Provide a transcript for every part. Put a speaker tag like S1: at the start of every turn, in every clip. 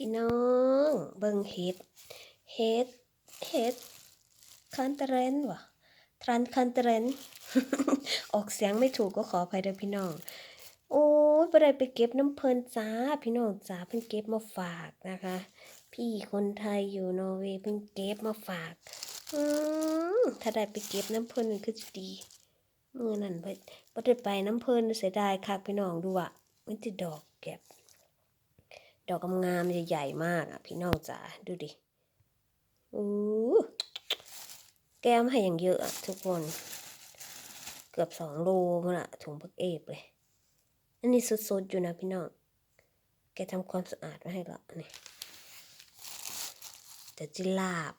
S1: พี่น้อง เบิ่งเฮ็ดเฮ็ดเฮ็ด คันเตเรนวะทรันคันเตเรนออกเสียงไม่ถูกก็ขออภัยเด้อพี่น้อง โอ้ยบ่ได้ไปเก็บน้ำเพลินจ้า พี่น้องจ้าเพิ่นเก็บมาฝากนะคะ พี่คนไทยอยู่นอร์เวย์เพิ่นเก็บมาฝาก อืมถ้าได้ไปเก็บน้ำเพลินมันคือจะดีมื้อนั้นบ่บ่ได้ไปน้ำเพลินเสียดายคักพี่น้องดูอะมันจะดอกแก็บ ดอกงามๆใหญ่ๆมากอะ พี่น้องจ๋าดูดิอู้แก้มให้อย่างเยอะอะทุกคน เกือบสองโลมันละถุงพักเอฟเลย อันนี้สดๆอยู่นะพี่น้อง แกทำความสะอาดไว้ให้ละนี่แต่จิลาบ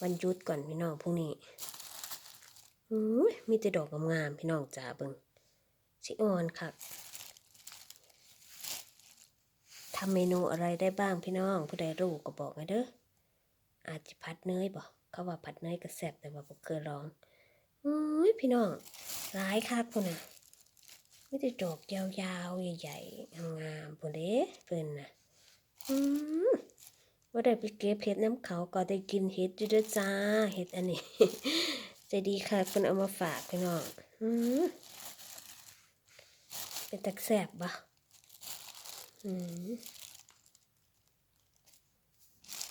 S1: วันยุดก่อนพี่น้องพรุ่งนี้อู้มีแต่ดอกงามๆพี่น้องจ๋าเบิงสิอ่อนค่ะ ทำเมนูอะไรได้บ้างพี่น้อง ผู้ใดรู้ก็บอกมาเด้ออาจจะผัดเนยบ่เขาว่าผัดเนยก็แซ่บแต่ว่าบ่เคยลองอุ้ยพี่น้องหลายคักพุ่นน่ะไม่ได้ดอกยาวๆ ใหญ่ๆงามๆพุ่นเด้เพิ่นน่ะอืมว่าได้ไปเก็บเห็ดน้ำเขาก็ได้กินเห็ดอยู่ด้อจ้าเห็ดอันนี้ใจดีค่ะเพิ่นเอามาฝากพี่น้องอืมเป็นตักแซบบ่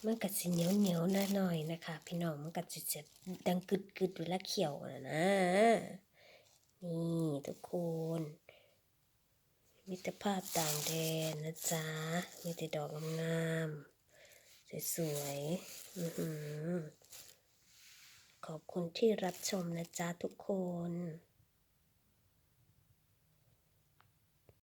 S1: มันก็สิเหนียวเหนียวๆหน่อยนะคะ พี่น้องมันก็จะจะดังกึดกึดๆเวลาเขียวนะนะ นี่ทุกคน มิตรภาพต่างแดนนะจ๊ะ มีแต่ดอกงามๆสวยๆขอบคุณที่รับชมนะจ๊ะทุกคน